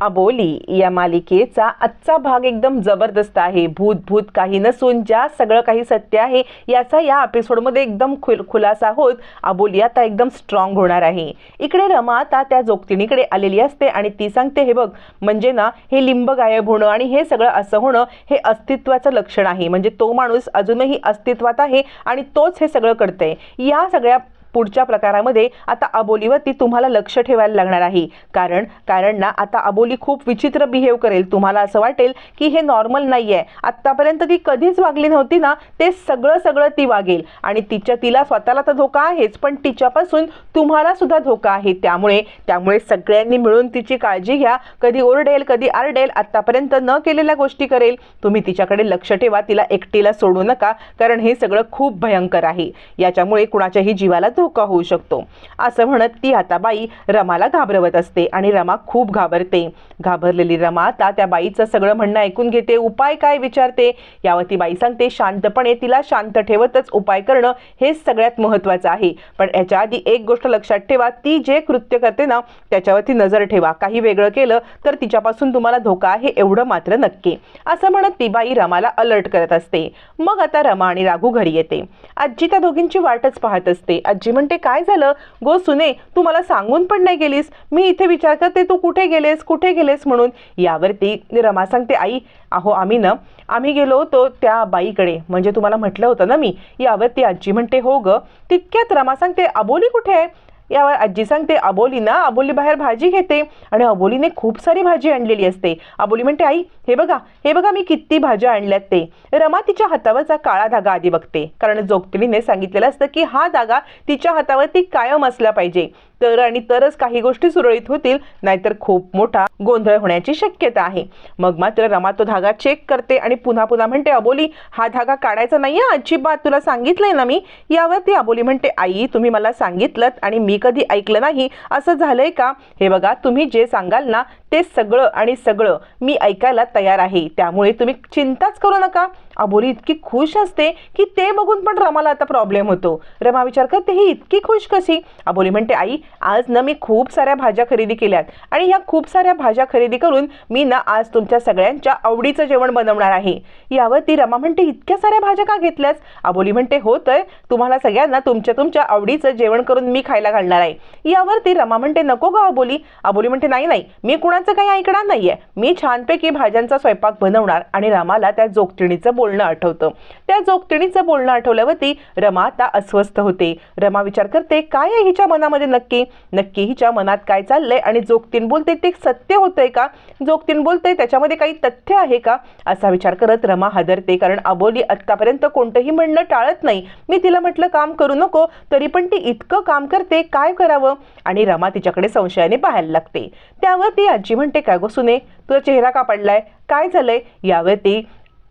अबोली या मालिकेचा आजचा भाग एकदम जबरदस्त आहे. भूत भूत काही नसून ज्या सगळं काही सत्य आहे याचा या एपिसोडमध्ये एकदम खुल खुलासा होत अबोली आता एकदम स्ट्रॉंग होणार आहे. इकडे रमा आता त्या जोगतिणीकडे आलेली असते आणि ती सांगते हे बघ म्हणजे ना हे लिंब गायब होणं आणि हे सगळं असं होणं हे अस्तित्वाचं लक्षण आहे. म्हणजे तो माणूस अजूनही अस्तित्वात आहे आणि तोच हे सगळं करतंय. या सगळ्या पुढच्या प्रकारामध्ये आता अबोलीवरती तुम्हाला लक्ष ठेवायला लागणार आहे. कारण कारण ना आता अबोली खूप विचित्र बिहेव करेल. तुम्हाला असं वाटेल की हे नॉर्मल नाही आहे आत्तापर्यंत ती कधीच वागली नव्हती ना ते सगळं सगळं ती वागेल. आणि तिच्या तिला स्वतःला तर धोका आहेच पण तिच्यापासून तुम्हाला सुद्धा धोका आहे. त्यामुळे त्यामुळे सगळ्यांनी मिळून तिची काळजी घ्या. कधी ओरडेल कधी आरडेल आत्तापर्यंत न केलेल्या गोष्टी करेल. तुम्ही तिच्याकडे लक्ष ठेवा तिला एकटीला सोडू नका कारण हे सगळं खूप भयंकर आहे. याच्यामुळे कुणाच्याही जीवाला धोका होऊ शकतो. असं म्हणत ती आता बाई रमाला घाबरवत असते आणि रमा खूप घाबरते. घाबरलेली रमा आता त्या बाईचं सगळं म्हणणं ऐकून घेते. उपाय काय विचारते? यावर ती बाई सांगते शांतपणे तिला शांत ठेवतच उपाय करणं हे सगळ्यात महत्त्वाचं आहे. पण याच्या आधी एक गोष्ट लक्षात ठेवा ती जे कृत्य करते ना त्याच्यावरती नजर ठेवा. काही वेगळं केलं तर तिच्यापासून तुम्हाला धोका आहे एवढं मात्र नक्की. असं म्हणत ती बाई रमाला अलर्ट करत असते. मग आता रमा आणि राघू घरी येते. आजी त्या दोघींची वाटच पाहत असते. आजी आजी म्हणते काय झालं? गो सुने तू मला सांगून पण नाही गेलीस. मी इथे विचार करते तू कुठे गेलेस? कुठे गेलेस म्हणून? यावरती रमा सांगते आई अहो आम्ही ना आम्ही गेलो होतो त्या बाईकडे. म्हणजे तुम्हाला म्हटलं होतं ना मी? यावरती आजी म्हणते हो ग. तितक्यात रमा सांगते अबोली कुठे आहे? यावर आजी सांगते अबोली ना अबोली बाहेर भाजी घेते. आणि अबोलीने खूप सारी भाजी आणलेली असते. अबोली म्हणते आई हे बघा हे बघा मी किती भाज्या आणल्यात ते. रमा तिच्या हातावरचा काळा धागा आधी बघते. कारण जोगतिणीने सांगितलेलं असतं की हा धागा तिच्या हातावरती कायम असला पाहिजे. तर आणि तरच काही गोष्टी सुरळीत होतील नाहीतर खूप मोठा गोंधळ होण्याची शक्यता आहे. मग मात्र रमा तो धागा चेक करते आणि पुन्हा पुन्हा म्हणते अबोली हा धागा काढायचा नाही अजिबात तुला सांगितलंय ना मी? यावर ती अबोली म्हणते आई तुम्ही मला सांगितलं आणि मी कधी ऐकलं नाही. असं झालंय का? हे बघा तुम्ही जे सांगाल ना ते सगळं आणि सगळं मी ऐकायला तयार आहे. त्यामुळे तुम्ही चिंताच करू नका. अबोली इतकी खुश असते की ते बघून पण रमाला आता प्रॉब्लेम होतो. रमा विचार करते ही इतकी खुश कशी? अबोली म्हणते आई आज ना मी खूप साऱ्या भाज्या खरेदी केल्यात आणि ह्या खूप साऱ्या भाज्या खरेदी करून मी ना आज तुमच्या सगळ्यांच्या आवडीचं जेवण बनवणार आहे. यावर ती रमा म्हणते इतक्या साऱ्या भाज्या का घेतल्यास? अबोली म्हणते हो तर तुम्हाला सगळ्यांना तुमच्या तुमच्या आवडीचं जेवण करून मी खायला घालणार आहे. यावर ती रमा म्हणते नको ग अबोली. अबोली म्हणते नाही नाही मी कुणाचं काही ऐकणार नाहीये. मी छानपैकी भाज्यांचा स्वयंपाक बनवणार आणि रमाला त्या जोगतिणीचं बोलणं आठवतं. त्या जोगतिणीचं बोलणं आठवल्यावरती रमा आता अस्वस्थ होते. रमा विचार करते काय आहे हिच्या मनामध्ये नक्की? नक्की हिच्या मनात काय चाललंय? आणि जोगतीन बोलते ते सत्य होतंय का? जोगतीन बोलते त्याच्यामध्ये काही तथ्य आहे का? असा विचार करत रमा हादरते कारण अबोली आत्तापर्यंत कोणतंही म्हणणं टाळत नाही. मी तिला म्हटलं काम करू नको तरी पण ती इतकं काम करते काय करावं? आणि रमा तिच्याकडे संशयाने पाहायला लागते. त्यावर ती आजी म्हणते काय गो सुने तुझा चेहरा का पडलाय? काय झालंय? यावर ती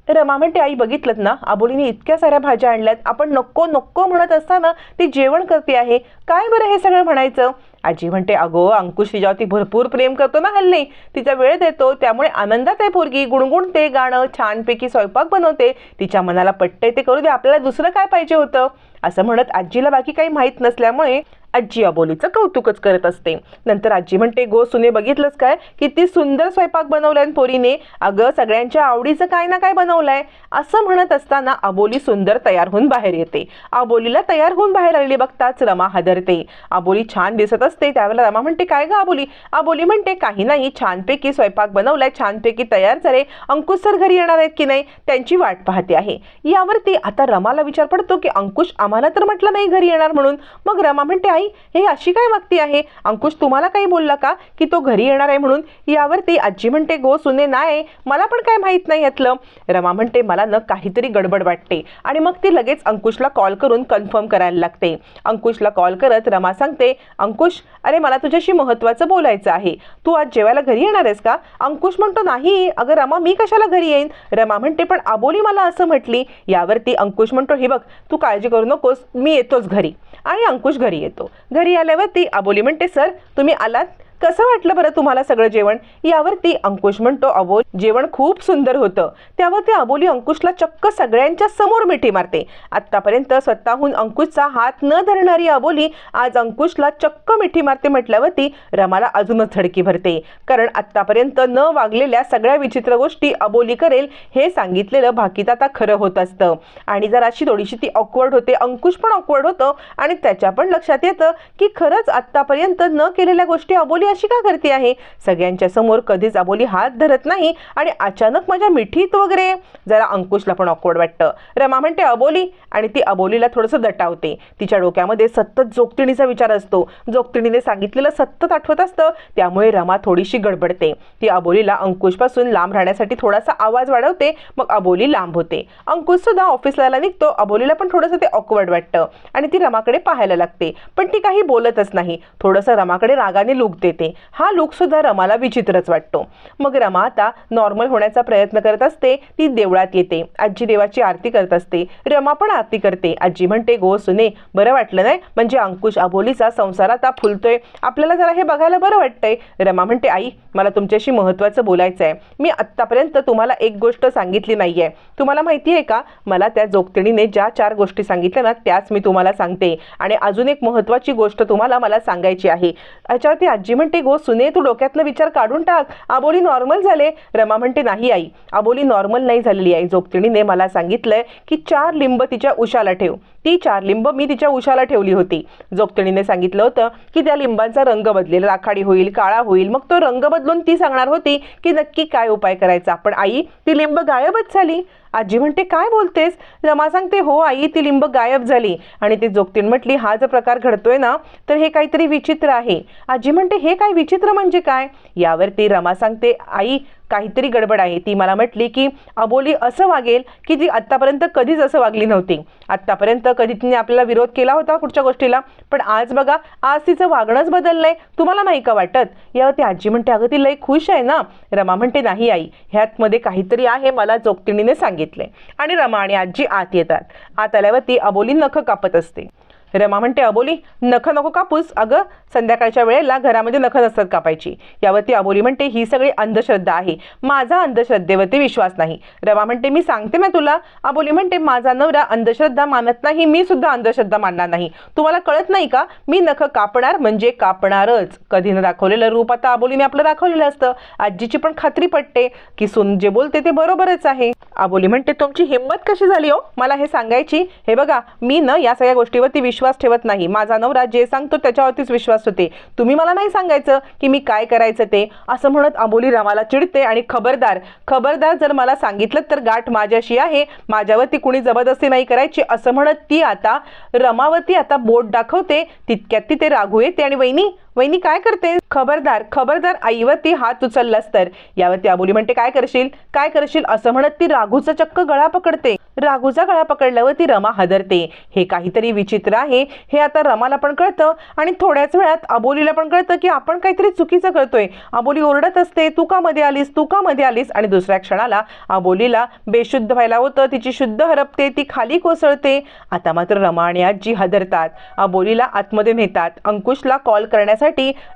रमा म्हणते आई बघितलं ना आबोलीने इतक्या साऱ्या भाज्या आणल्यात आपण नको नको म्हणत असताना ती जेवण करते आहे. काय बरं हे सगळं म्हणायचं? आजी म्हणते अगो अंकुश तिच्यावरती भरपूर प्रेम करतो ना हल्ली. तिचा वेळ देतो त्यामुळे आनंदात आहे पोरगी गुणगुणते गाणं छानपैकी स्वयंपाक बनवते. तिच्या मनाला पटते ते करू दे आपल्याला दुसरं काय पाहिजे होतं? असं म्हणत आजीला बाकी काही माहीत नसल्यामुळे आजी अबोलीचं कौतुकच करत असते. नंतर आजी म्हणते गो सुने बघितलंच काय? किती सुंदर स्वयंपाक बनवलाय पोरीने. अगं सगळ्यांच्या आवडीचं काय ना काय बनवलंय. असं म्हणत असताना अबोली सुंदर तयार होऊन बाहेर येते. अबोलीला तयार होऊन बाहेर आलेली बघताच रमा हादरते. अबोली छान दिसत असते. त्यावेळेला रमा म्हणते काय ग अबोली अबोली म्हणते काही नाही. छानपैकी स्वयंपाक बनवलाय. छानपैकी तयार झाले. अंकुश सर घरी येणार आहेत की नाही त्यांची वाट पाहते आहे. यावरती आता रमाला विचार पडतो की अंकुश आम्हाला तर म्हटलं नाही घरी येणार म्हणून. मग रमा म्हणते आई हे अशी काय वागती आहे? अंकुश तुम्हाला काही बोलला का? की तो घरी येणार आहे म्हणून? यावरती आजी म्हणते गो सुने नाही मला पण काय माहीत नाही यातलं. रमा म्हणते मला न काहीतरी गडबड वाटते. आणि मग ती लगेच अंकुशला कॉल करून कन्फर्म करायला लागते. अंकुशला कॉल करत रमा सांगते अंकुश अरे मला तुझ्याशी महत्त्वाचं बोलायचं आहे. तू आज जेवायला घरी येणार आहेस का? अंकुश म्हणतो नाही. अगं रमा मी कशाला घरी येईन? रमा म्हणते पण आबोली मला असं म्हटली. यावरती अंकुश म्हणतो हे बघ तू काळजी करू नकोस. मी येतोच घरी. आणि अंकुश घरी येतो. घरी आल्यावर ती आबोली म्हणते सर तुम्ही आलात? कसं वाटलं बरं तुम्हाला सगळं जेवण? यावरती अंकुश म्हणतो अबोल जेवण खूप सुंदर होतं. त्यावरती अबोली अंकुशला चक्क सगळ्यांच्या समोर मिठी मारते. आत्तापर्यंत स्वतःहून अंकुशचा हात न धरणारी अबोली आज अंकुशला चक्क मिठी मारते म्हटल्यावरती रमाला अजूनच धडकी भरते. कारण आत्तापर्यंत न वागलेल्या सगळ्या विचित्र गोष्टी अबोली करेल हे सांगितलेलं भाकीत आता खरं होत असतं. आणि जर अशी थोडीशी ती ऑकवर्ड होते अंकुश पण ऑकवर्ड होतं आणि त्याच्या पण लक्षात येतं की खरंच आत्तापर्यंत न केलेल्या गोष्टी अबोली अशी का करते आहे? सगळ्यांच्या समोर कधीच अबोली हात धरत नाही आणि अचानक माझ्या मिठीत वगैरे जरा अंकुशला पण ऑकवर्ड वाटतं. रमा म्हणते अबोली आणि ती अबोलीला थोडंसं दटावते. तिच्या डोक्यामध्ये सतत जोगतिणीचा विचार असतो. जोगतिणीने सांगितलेलं सतत आठवत असतं. त्यामुळे रमा थोडीशी गडबडते. ती अबोलीला अंकुशपासून लांब राहण्यासाठी थोडासा आवाज वाढवते. मग अबोली लांब होते. अंकुश सुद्धा ऑफिसला निघतो. अबोलीला पण थोडंसं ते ऑकवर्ड वाटतं. आणि ती रमाकडे पाहायला लागते. पण ती काही बोलतच नाही. थोडंसं रमाकडे रागाने लुक देते हा लुकसुद्धा रमाला विचित्रच वाटतो. मग रमा आता नॉर्मल होण्याचा प्रयत्न करत असते ती देवळात येते. आजी देवाची आरती करत असते. रमा पण आरती करते. आजी म्हणते गो सुने बरं वाटलं नाही? म्हणजे अंकुश अबोलीचा संसार आता फुलतोय. आपल्याला जरा हे बघायला बरं वाटतंय. रमा म्हणते आई मला तुमच्याशी महत्त्वाचं बोलायचं आहे मी आत्तापर्यंत तुम्हाला एक गोष्ट सांगितली नाही आहे तुम्हाला माहिती आहे का? मला त्या जोगतिणीने ज्या चार गोष्टी सांगितल्या ना त्याच मी तुम्हाला सांगते. आणि अजून एक महत्त्वाची गोष्ट तुम्हाला मला सांगायची आहे. याच्यावरती आजी म्हणते गो सुने तू डोक्यातनं विचार काढून टाक. आबोली नॉर्मल झाले. रमा म्हणते नाही आई. आबोली नॉर्मल नाही झालेली आई जोगतिणीने मला सांगितलंय की चार लिंब तिच्या उशाला ठेव. ती चार लिंब मी तिच्या उशाला ठेवली होती. जोगतिणीने सांगितलं होतं की त्या लिंबांचा रंग बदलेल. राखाडी होईल काळा होईल. मग तो रंग बदलून ती सांगणार होती की नक्की काय उपाय करायचा. पण आई ती लिंब गायबच झाली. आजी म्हणते काय बोलतेस? रमा सांगते हो आई ती लिंब गायब झाली. आणि ती जोगतीन म्हटली हा जर प्रकार घडतोय ना तर हे काहीतरी विचित्र आहे. आजी म्हणते हे काय विचित्र म्हणजे काय? यावरती रमा सांगते आई काहीतरी गडबड आहे. ती मला म्हटली की अबोली असं वागेल की ती आत्तापर्यंत कधीच असं वागली नव्हती. आत्तापर्यंत कधी तिने आपल्याला विरोध केला होता कुठच्या गोष्टीला पण आज बघा आज तिचं वागणंच बदललंय. तुम्हाला नाही का वाटत? यावरती आजी म्हणते अगं ती लई खुश आहे ना. रमा म्हणते नाही आई ह्यातमध्ये काहीतरी आहे मला जोगतिणीने सांगितले आणि रमा आणि आजी आत येतात. आत आल्यावरती अबोली नखं कापत असते. रमा म्हणते अबोली नख नको कापूस. अगं संध्याकाळच्या वेळेला घरामध्ये नख नसतात कापायची. यावरती अबोली म्हणते ही सगळी अंधश्रद्धा आहे. माझा अंधश्रद्धेवरती विश्वास नाही. रमा म्हणते मी सांगते ना तुला. अबोली म्हणते माझा नवरा अंधश्रद्धा मानत नाही मी सुद्धा अंधश्रद्धा मानणार नाही. तुम्हाला कळत नाही का? मी नख कापणार म्हणजे कापणारच. कधी न दाखवलेलं रूप आता अबोलीने आपलं दाखवलेलं असतं. आजीची पण खात्री पटते की सुन जे बोलते ते बरोबरच आहे. अबोली म्हणते तुमची हिंमत कशी झाली हो? मला हे सांगायची. हे बघा मी न या सगळ्या गोष्टीवरती विश्वास ठेवत नाही. माझा नवरा जे सांगतो त्याच्यावरतीच विश्वास होते तुम्ही मला नाही सांगायचं की मी काय करायचं ते? असं म्हणत अबोली रमाला चिडते आणि खबरदार खबरदार जर मला सांगितलं तर गाठ माझ्याशी आहे. माझ्यावरती कुणी जबरदस्ती नाही करायची. असं म्हणत ती आता रमावरती आता बोट दाखवते. तितक्यात ती ते रागू येते आणि वहिनी वहिनी काय करते? खबरदार खबरदार आईवरती हात उचललास तर. यावरती आबोली म्हणते काय करशील? काय करशील? असं म्हणत ती राघूचा चक्क गळा पकडते. राघूचा गळा पकडल्यावर ती रमा हादरते. हे काहीतरी विचित्र आहे. हे आता रमाला पण कळतं आणि थोड्याच वेळात अबोलीला पण कळतं की आपण काहीतरी चुकीचं करतोय. अबोली ओरडत असते तू का मध्ये आलीस? तू का मध्ये आलीस? आणि दुसऱ्या क्षणाला अबोलीला बेशुद्ध व्हायला होतं. तिची शुद्ध हरपते ती खाली कोसळते. आता मात्र रमा आणि आजी हादरतात. अबोलीला आतमध्ये नेतात. अंकुशला कॉल करण्यासाठी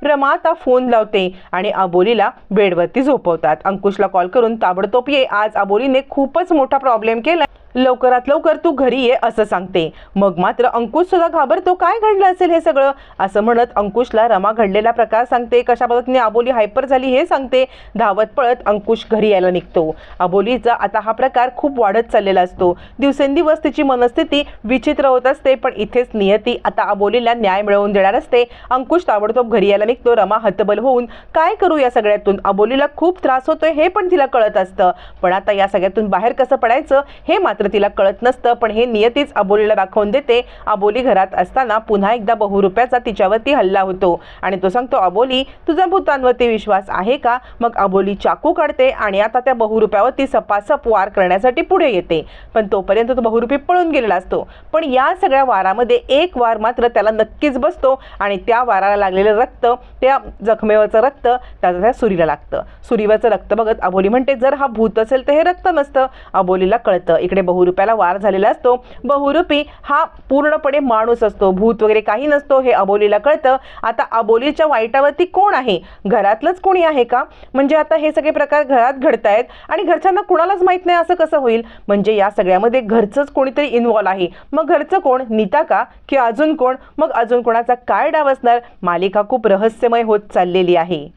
रमा आता फोन लावते आणि अबोलीला बेडवरती झोपवतात. अंकुशला कॉल करून ताबडतोब ये. आज अबोलीने खूपच मोठा प्रॉब्लेम केला लवकरात लवकर तू घरी ये असं सांगते. मग मात्र अंकुश सुद्धा घाबरतो काय घडलं असेल हे सगळं? असं म्हणत अंकुशला रमा घडलेला प्रकार सांगते. कशा पद्धतीने आबोली हायपर झाली हे सांगते. धावत पळत अंकुश घरी यायला निघतो. आबोलीचा आता हा प्रकार खूप वाढत चाललेला असतो. दिवसेंदिवस तिची मनस्थिती विचित्र होत असते पण इथेच नियती आता आबोलीला न्याय मिळवून देणार असते. अंकुश ताबडतोब घरी यायला निघतो. रमा हतबल होऊन काय करू या सगळ्यातून? आबोलीला खूप त्रास होतोय हे पण तिला कळत असतं. पण आता या सगळ्यातून बाहेर कसं पडायचं हे मात्र तिला कळत नसतं पण हे नियतीच अबोलीला दाखवून देते. अबोली घरात असताना पुन्हा एकदा बहुरुप्याचा तिच्यावरती हल्ला होतो आणि तो सांगतो अबोली तुझा भूतांवरती विश्वास आहे का? मग अबोली चाकू काढते आणि आता त्या बहुरुप्यावरती सपासप वार करण्यासाठी पुढे येते. पण तोपर्यंत तो बहुरुपी पळून गेलेला असतो. पण या सगळ्या वारामध्ये एक वार मात्र त्याला नक्कीच बसतो आणि त्या वाराला लागलेलं रक्त त्या जखमेवरचं रक्त त्याचं त्या सुरीला लागतं. सुरीवरचं रक्त बघत अबोली म्हणते जर हा भूत असेल तर हे रक्त नसतं. अबोलीला कळतं. इकडे बहुरूप्याला वार झालेला असतो. बहुरूपी हा पूर्णपणे माणूस असतो. भूत वगैरे काही नसतो हे अबोलीला कळतं. आता अबोलीच्या वाईटावरती कोण आहे? घरातलंच कोणी आहे का? म्हणजे आता हे सगळे प्रकार घरात घडत आहेत आणि घरच्यांना कुणालाच माहीत नाही असं कसं होईल? म्हणजे या सगळ्यामध्ये घरचंच कोणीतरी इन्व्हॉल्व आहे. मग घरचं कोण? नीता का? की अजून कोण? मग अजून कोणाचा काय डाव असणार? मालिका खूप रहस्यमय होत चाललेली आहे.